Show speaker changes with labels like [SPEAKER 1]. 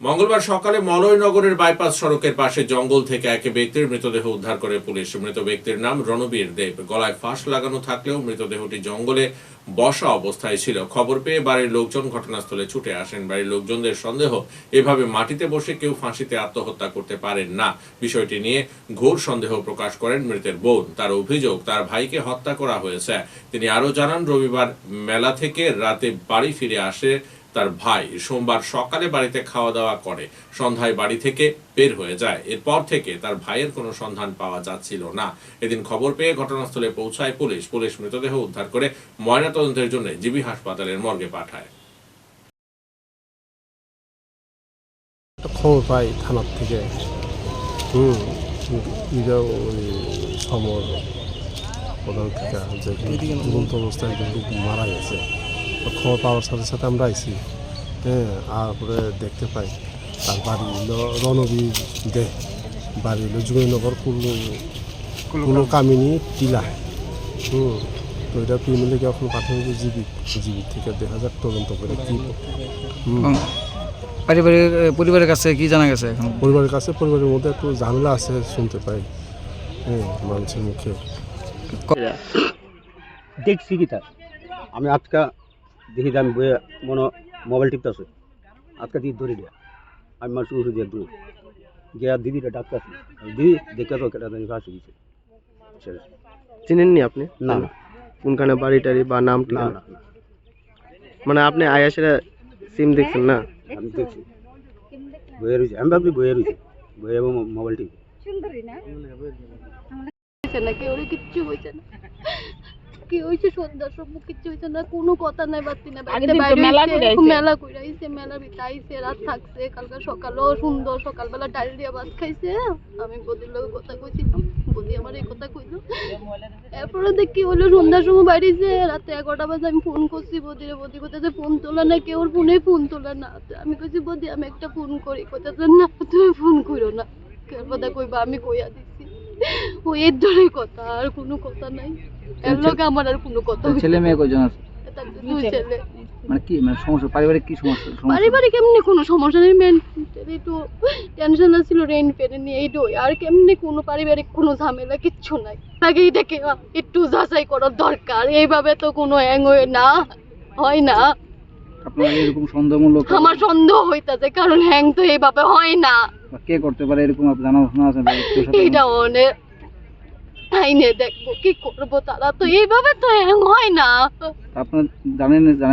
[SPEAKER 1] মঙ্গলবার সকালে মলয়নগরের বাইপাস সড়কের পাশে জঙ্গল থেকে এক ব্যক্তির মৃতদেহ উদ্ধার করে পুলিশ। মৃত ব্যক্তির নাম রণবীর দেব। গলায় ফাঁস লাগানো থাকলেও মৃতদেহটি জঙ্গলে বসা অবস্থায় ছিল। খবর পেয়ে বাড়ির লোকজন ঘটনাস্থলে ছুটে আসেন। বাড়ির লোকজনদের সন্দেহ, এভাবে মাটিতে বসে কেউ ফাঁসিতে আত্মহত্যা করতে পারেন না। বিষয়টি নিয়ে ঘোর সন্দেহ প্রকাশ করেন মৃতের বোন। তার অভিযোগ, তার ভাইকে হত্যা করা হয়েছে। তিনি আরও জানান, রবিবার মেলা থেকে রাতে বাড়ি ফিরে আসে তার ভাই সোমবার সকালে বাড়িতে খাওয়া দাওয়া করে সন্ধ্যায় বাড়ি থেকে বের হয়ে যায়। এরপর থেকে তার ভাইয়ের কোনো সন্ধান পাওয়া যাচ্ছিল না। এদিন খবর পেয়ে ঘটনাস্থলে পৌঁছায় পুলিশ। পুলিশ মৃতদেহ উদ্ধার করে ময়নাতদন্তের জন্য জিবি হাসপাতালের মর্গে পাঠায়।
[SPEAKER 2] খবর পাই থানার থেকে। হুম সমর প্রধান থেকে যে দুরন্ত অবস্থায় কিন্তু মারা গেছে। খবর পাওয়ার সাথে সাথে আমরা আইছি হ্যাঁ আর পরে দেখতে পাই তার বাড়ি হলো রণবীর দে বাড়ি হলো জুগৈনগর কুল্লু কুল্লু কামিনী টিলা। হুম তো এটা ফ্যামিলি এখন প্রাথমিক জীবিত জীবিত থেকে দেখা যাক তদন্ত করে কি হুম।
[SPEAKER 3] পারিবারিক পরিবারের কাছে কি জানা গেছে এখন?
[SPEAKER 2] পরিবারের কাছে পরিবারের মধ্যে একটু ঝামেলা আছে শুনতে পাই হ্যাঁ মানুষের মুখে।
[SPEAKER 4] দেখছি কি তার? আমি আজকা দেখি যে আমি বইয়ে মনে মোবাইল টিপতেছে আজকে দিদি ধরে দিয়া আমি মানুষ উঠে দিয়ে দূর গিয়া দিদিটা ডাক্তার দিদি দেখে তো কেটা জানি ফাঁসি দিছে শেষ।
[SPEAKER 5] চিনেননি আপনি
[SPEAKER 4] না না
[SPEAKER 5] কোনখানে বাড়ি টাড়ি বা নাম
[SPEAKER 4] না
[SPEAKER 5] ঠিকানা
[SPEAKER 4] না না,
[SPEAKER 5] মানে আপনি আয়াসের সিম দেখছেন না
[SPEAKER 4] আমি দেখছি বইয়ে রয়েছে আমি ভাবছি বইয়ে রয়েছে বইয়ে এবং মোবাইল টিপি
[SPEAKER 6] হয়েছে না কেউ কিচ্ছু হয়েছে না কি হয়েছে সন্ধ্যার সময় কিচ্ছু হয়েছে না কোনো কথা নাই বাড়তি না বাড়িতে বাইরে হইছে, মেলা কইরা আইছে মেলা ভিতরে আইছে রাত থাকছে কালকে সকালেও সুন্দর সকালবেলা ডায়রিয়া ভাত খাইছে আমি বদির লোক কথা কইছিলাম বদি আমার এই কথা কইলো। এরপরে দেখি হলো সন্ধ্যার সময় বাড়িছে রাতে এগারোটা বাজে আমি ফোন করছি বদিরে বদি কোথাতে ফোন তোলা না কেউ ফোনে ফোন তোলা না। আমি কইছি বদি আমি একটা ফোন করি। কোথাতে না তুমি ফোন করো না। কেউ কথা কইবা আমি কইয়া দিচ্ছি এর ধরে কথা আর কোনো কথা নাই। এর লোক আমার আর কোনো কথা
[SPEAKER 3] ছেলে মেয়ে কয়জন আছে?
[SPEAKER 6] দুই ছেলে।
[SPEAKER 3] মানে কি মানে সমস্যা পারিবারিক কি সমস্যা
[SPEAKER 6] পারিবারিক এমনি কোনো সমস্যা নেই মেন একটু টেনশন আছিল রেন্ট পেরে নিয়ে এইটাই আর কেমনি কোনো পারিবারিক কোনো ঝামেলা কিচ্ছু নাই। আগে এটাকে একটু যাচাই করার দরকার। এইভাবে তো কোনো হ্যাং হয়ে না হয় না।
[SPEAKER 3] আপনার এরকম সন্দেহমূলক
[SPEAKER 6] আমার সন্দেহ হইতাছে কারণ হ্যাং তো এইভাবে হয় না।
[SPEAKER 3] বা কে করতে পারে এরকম আপনার জানাশোনা আছে?
[SPEAKER 6] এটা অনেক আইনে দেখব কি করব তারা তো? এইভাবে তো হ্যাং হয় না।
[SPEAKER 3] আপনার জানেন জানেন